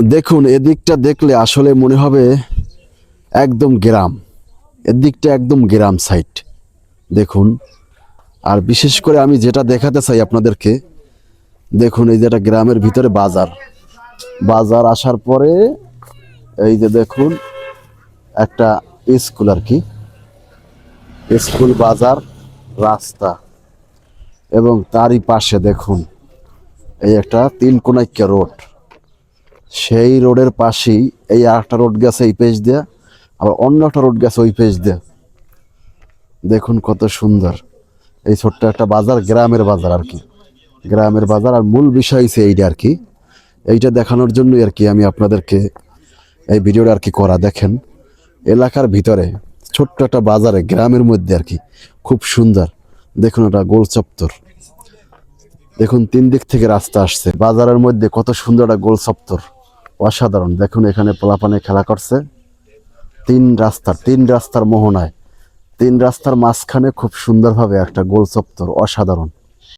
দেখুন, এদিকটা দেখলে আসলে মনে হবে একদম গ্রাম। এদিকটা একদম গ্রাম সাইড দেখুন, আর বিশেষ করে আমি যেটা দেখাতে চাই আপনাদেরকে, দেখুন এই যেটা গ্রামের ভিতরে বাজার। বাজার আসার পরে এই যে দেখুন, একটা স্কুল আর কি। স্কুল, বাজার, রাস্তা এবং তারই পাশে দেখুন, এই একটা তিন কোনাইক্যা রোড। সেই রোডের পাশেই এই একটা রোড গেছে এই পেজ দিয়ে, আবার অন্য একটা রোড গেছে ওই পেজ দিয়ে। দেখুন কত সুন্দর। এই ছোট্ট একটা বাজার, গ্রামের বাজার আর কি। গ্রামের বাজার আর মূল বিষয় হচ্ছে এইটা আর কি। এইটা দেখানোর জন্যই আর কি আমি আপনাদেরকে এই ভিডিওটা আর কি করা। দেখেন, এলাকার ভিতরে ছোট্ট একটা বাজারে, গ্রামের মধ্যে আর কি, খুব সুন্দর। দেখুন একটা গোল চত্বর। দেখুন তিন দিক থেকে রাস্তা আসছে। বাজারের মধ্যে কত সুন্দর একটা গোল চত্বর। অসাধারণ। দেখুন, এখানে পোলাপানে খেলা করছে। তিন রাস্তার তিন রাস্তার মোহনায়। তিন রাস্তার মাঝখানে খুব সুন্দরভাবে একটা গোল চত্বর অসাধারণ।